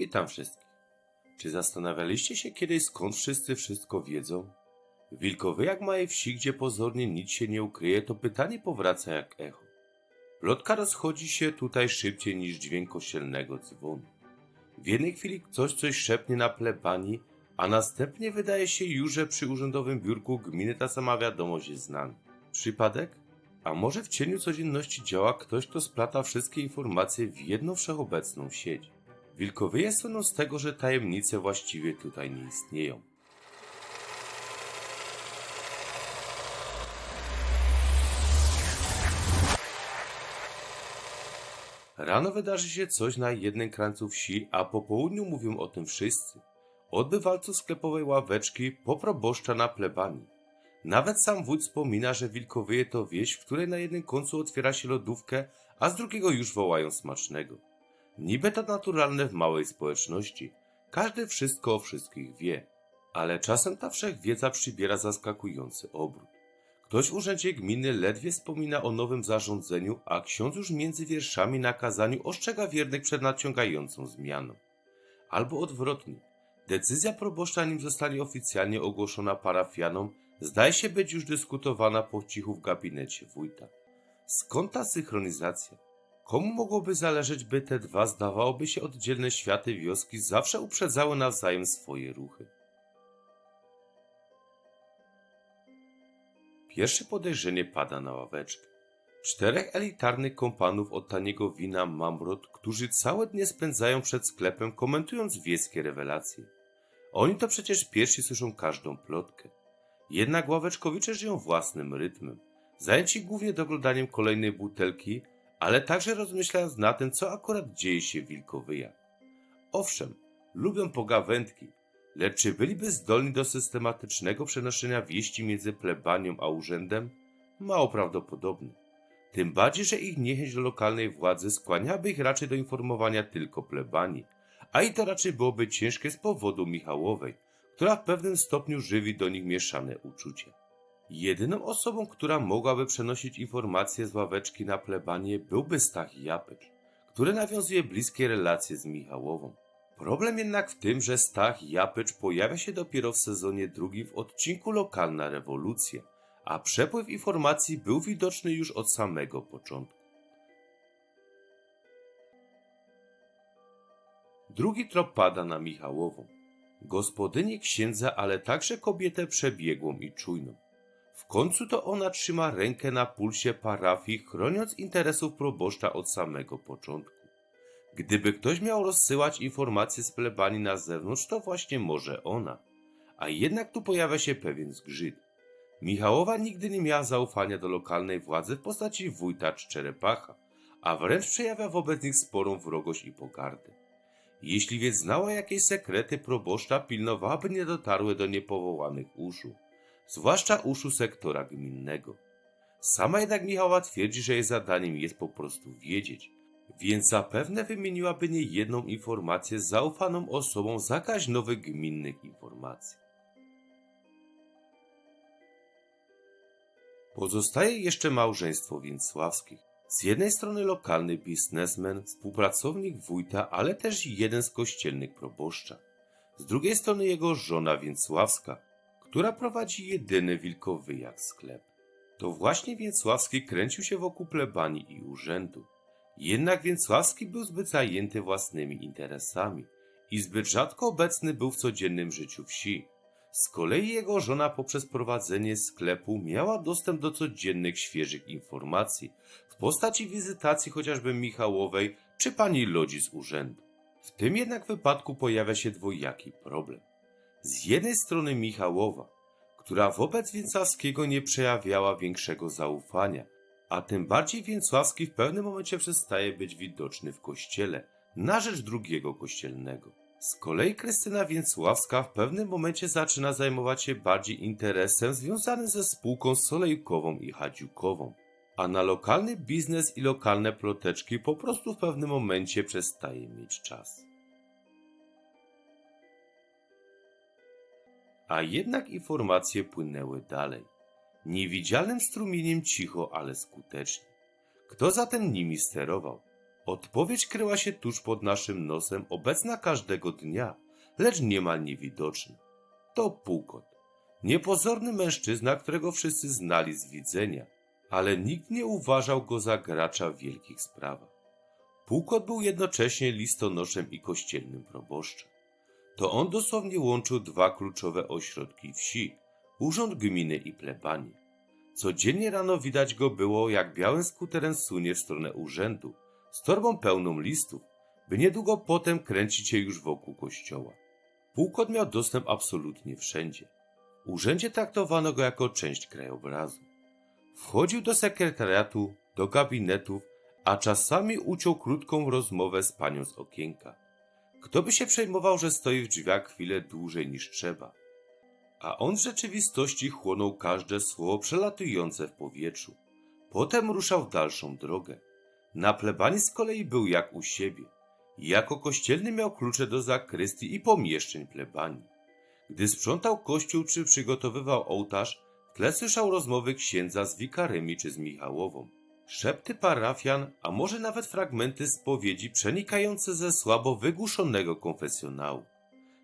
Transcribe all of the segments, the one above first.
Witam wszystkich. Czy zastanawialiście się kiedyś skąd wszyscy wszystko wiedzą? Wilkowy jak małej wsi, gdzie pozornie nic się nie ukryje, to pytanie powraca jak echo. Plotka rozchodzi się tutaj szybciej niż dźwięk kościelnego dzwonu. W jednej chwili ktoś coś szepnie na plebanii, a następnie wydaje się już, że przy urzędowym biurku gminy ta sama wiadomość jest znana. Przypadek? A może w cieniu codzienności działa ktoś, kto splata wszystkie informacje w jedną wszechobecną sieć? Wilkowyje słyną z tego, że tajemnice właściwie tutaj nie istnieją. Rano wydarzy się coś na jednym krańcu wsi, a po południu mówią o tym wszyscy. Od bywalców sklepowej ławeczki po proboszcza na plebanii. Nawet sam wójt wspomina, że Wilkowyje to wieś, w której na jednym końcu otwiera się lodówkę, a z drugiego już wołają smacznego. Niby to naturalne w małej społeczności. Każdy wszystko o wszystkich wie. Ale czasem ta wszechwiedza przybiera zaskakujący obrót. Ktoś w urzędzie gminy ledwie wspomina o nowym zarządzeniu, a ksiądz już między wierszami na kazaniu ostrzega wiernych przed nadciągającą zmianą. Albo odwrotnie. Decyzja proboszcza, nim zostanie oficjalnie ogłoszona parafianom, zdaje się być już dyskutowana po cichu w gabinecie wójta. Skąd ta synchronizacja? Komu mogłoby zależeć, by te dwa zdawałoby się oddzielne światy wioski zawsze uprzedzały nawzajem swoje ruchy? Pierwsze podejrzenie pada na ławeczkę. Czterech elitarnych kompanów od taniego wina Mamrot, którzy całe dnie spędzają przed sklepem komentując wiejskie rewelacje. Oni to przecież pierwsi słyszą każdą plotkę. Jednak ławeczkowicze żyją własnym rytmem, zajęci głównie doglądaniem kolejnej butelki, ale także rozmyślając na tym, co akurat dzieje się w Wilkowyjach. Owszem, lubią pogawędki, lecz czy byliby zdolni do systematycznego przenoszenia wieści między plebanią a urzędem? Mało prawdopodobne. Tym bardziej, że ich niechęć do lokalnej władzy skłaniałaby ich raczej do informowania tylko plebanii, a i to raczej byłoby ciężkie z powodu Michałowej, która w pewnym stopniu żywi do nich mieszane uczucia. Jedyną osobą, która mogłaby przenosić informacje z ławeczki na plebanie byłby Stach Japycz, który nawiązuje bliskie relacje z Michałową. Problem jednak w tym, że Stach Japycz pojawia się dopiero w sezonie drugim w odcinku Lokalna Rewolucja, a przepływ informacji był widoczny już od samego początku. Drugi trop pada na Michałową. Gospodynię księdza, ale także kobietę przebiegłą i czujną. Końcu to ona trzyma rękę na pulsie parafii, chroniąc interesów proboszcza od samego początku. Gdyby ktoś miał rozsyłać informacje z plebanii na zewnątrz, to właśnie może ona. A jednak tu pojawia się pewien zgrzyt. Michałowa nigdy nie miała zaufania do lokalnej władzy w postaci wójta czy Czerepacha, a wręcz przejawia wobec nich sporą wrogość i pogardę. Jeśli więc znała jakieś sekrety proboszcza, pilnowałaby nie dotarły do niepowołanych uszu, zwłaszcza uszu sektora gminnego. Sama jednak Michała twierdzi, że jej zadaniem jest po prostu wiedzieć, więc zapewne wymieniłaby nie jedną informację z zaufaną osobą zakaźnowych gminnych informacji. Pozostaje jeszcze małżeństwo Więcławskich. Z jednej strony lokalny biznesmen, współpracownik wójta, ale też jeden z kościelnych proboszcza. Z drugiej strony jego żona Więcławska, która prowadzi jedyny wilkowyjak sklep. To właśnie Więcławski kręcił się wokół plebanii i urzędu. Jednak Więcławski był zbyt zajęty własnymi interesami i zbyt rzadko obecny był w codziennym życiu wsi. Z kolei jego żona poprzez prowadzenie sklepu miała dostęp do codziennych świeżych informacji w postaci wizytacji chociażby Michałowej czy pani Lodzi z urzędu. W tym jednak wypadku pojawia się dwojaki problem. Z jednej strony Michałowa, która wobec Więcławskiego nie przejawiała większego zaufania, a tym bardziej Więcławski w pewnym momencie przestaje być widoczny w kościele na rzecz drugiego kościelnego. Z kolei Krystyna Więcławska w pewnym momencie zaczyna zajmować się bardziej interesem związanym ze spółką solejkową i chadziukową, a na lokalny biznes i lokalne ploteczki po prostu w pewnym momencie przestaje mieć czas. A jednak informacje płynęły dalej. Niewidzialnym strumieniem cicho, ale skutecznie. Kto zatem nimi sterował? Odpowiedź kryła się tuż pod naszym nosem, obecna każdego dnia, lecz niemal niewidoczna. To Półkot. Niepozorny mężczyzna, którego wszyscy znali z widzenia, ale nikt nie uważał go za gracza w wielkich sprawach. Półkot był jednocześnie listonoszem i kościelnym proboszczem. To on dosłownie łączył dwa kluczowe ośrodki wsi, urząd gminy i plebanii. Codziennie rano widać go było, jak białym skuterem sunie w stronę urzędu, z torbą pełną listów, by niedługo potem kręcić się już wokół kościoła. Półkot miał dostęp absolutnie wszędzie. Urzędzie traktowano go jako część krajobrazu. Wchodził do sekretariatu, do gabinetów, a czasami uciął krótką rozmowę z panią z okienka. Kto by się przejmował, że stoi w drzwiach chwilę dłużej niż trzeba? A on w rzeczywistości chłonął każde słowo przelatujące w powietrzu. Potem ruszał w dalszą drogę. Na plebanii z kolei był jak u siebie. Jako kościelny miał klucze do zakrystii i pomieszczeń plebanii. Gdy sprzątał kościół czy przygotowywał ołtarz, w tle słyszał rozmowy księdza z wikarymi czy z Michałową. Szepty parafian, a może nawet fragmenty spowiedzi przenikające ze słabo wygłuszonego konfesjonału.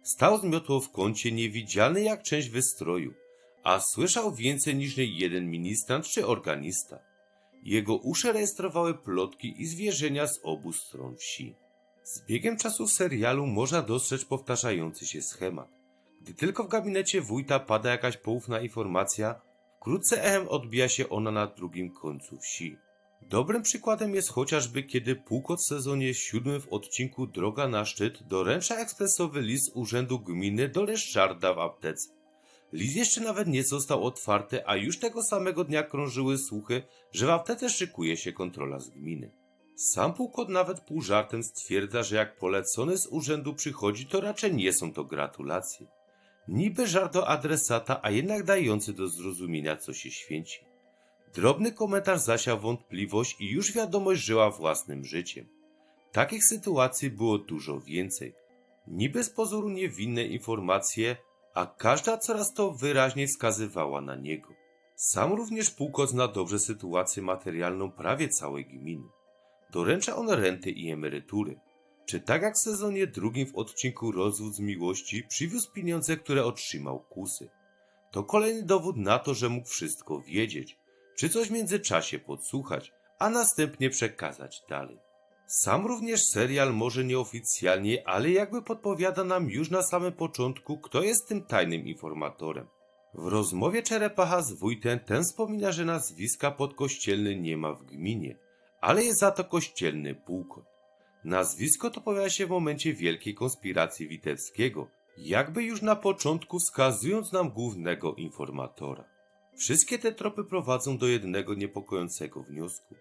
Stał z w kącie niewidzialny jak część wystroju, a słyszał więcej niż jeden ministrant czy organista. Jego uszy rejestrowały plotki i zwierzenia z obu stron wsi. Z biegiem czasu serialu można dostrzec powtarzający się schemat. Gdy tylko w gabinecie wójta pada jakaś poufna informacja, wkrótce echem odbija się ona na drugim końcu wsi. Dobrym przykładem jest chociażby kiedy Półkot w sezonie siódmym w odcinku Droga na szczyt doręcza ekspresowy list urzędu gminy do Leszczarda w aptece. List jeszcze nawet nie został otwarty, a już tego samego dnia krążyły słuchy, że w aptece szykuje się kontrola z gminy. Sam Półkot nawet pół żartem stwierdza, że jak polecony z urzędu przychodzi, to raczej nie są to gratulacje. Niby żart do adresata, a jednak dający do zrozumienia, co się święci. Drobny komentarz zasiał wątpliwość i już wiadomość żyła własnym życiem. Takich sytuacji było dużo więcej. Niby z pozoru niewinne informacje, a każda coraz to wyraźniej wskazywała na niego. Sam również Półkot zna dobrze sytuację materialną prawie całej gminy. Doręcza on renty i emerytury. Czy tak jak w sezonie drugim w odcinku Rozwód z miłości przywiózł pieniądze, które otrzymał kusy. To kolejny dowód na to, że mógł wszystko wiedzieć, czy coś w międzyczasie podsłuchać, a następnie przekazać dalej. Sam również serial może nieoficjalnie, ale jakby podpowiada nam już na samym początku, kto jest tym tajnym informatorem. W rozmowie Czerepacha z wójtem ten wspomina, że nazwiska podkościelny nie ma w gminie, ale jest za to kościelny pułkot. Nazwisko to pojawia się w momencie wielkiej konspiracji Witebskiego, jakby już na początku wskazując nam głównego informatora. Wszystkie te tropy prowadzą do jednego niepokojącego wniosku.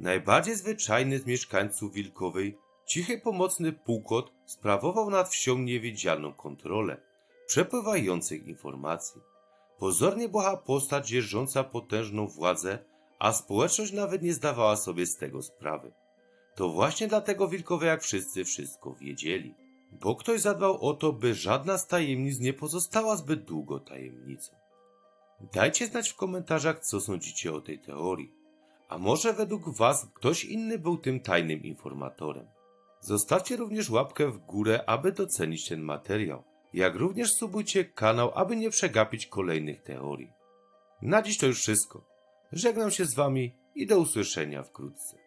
Najbardziej zwyczajny z mieszkańców Wilkowej, cichy pomocny półkot sprawował nad wsią niewidzialną kontrolę przepływających informacji. Pozornie była postać dzierżąca potężną władzę, a społeczność nawet nie zdawała sobie z tego sprawy. To właśnie dlatego Wilkowe jak wszyscy wszystko wiedzieli, bo ktoś zadbał o to, by żadna z tajemnic nie pozostała zbyt długo tajemnicą. Dajcie znać w komentarzach, co sądzicie o tej teorii. A może według Was ktoś inny był tym tajnym informatorem? Zostawcie również łapkę w górę, aby docenić ten materiał. Jak również subujcie kanał, aby nie przegapić kolejnych teorii. Na dziś to już wszystko. Żegnam się z Wami i do usłyszenia wkrótce.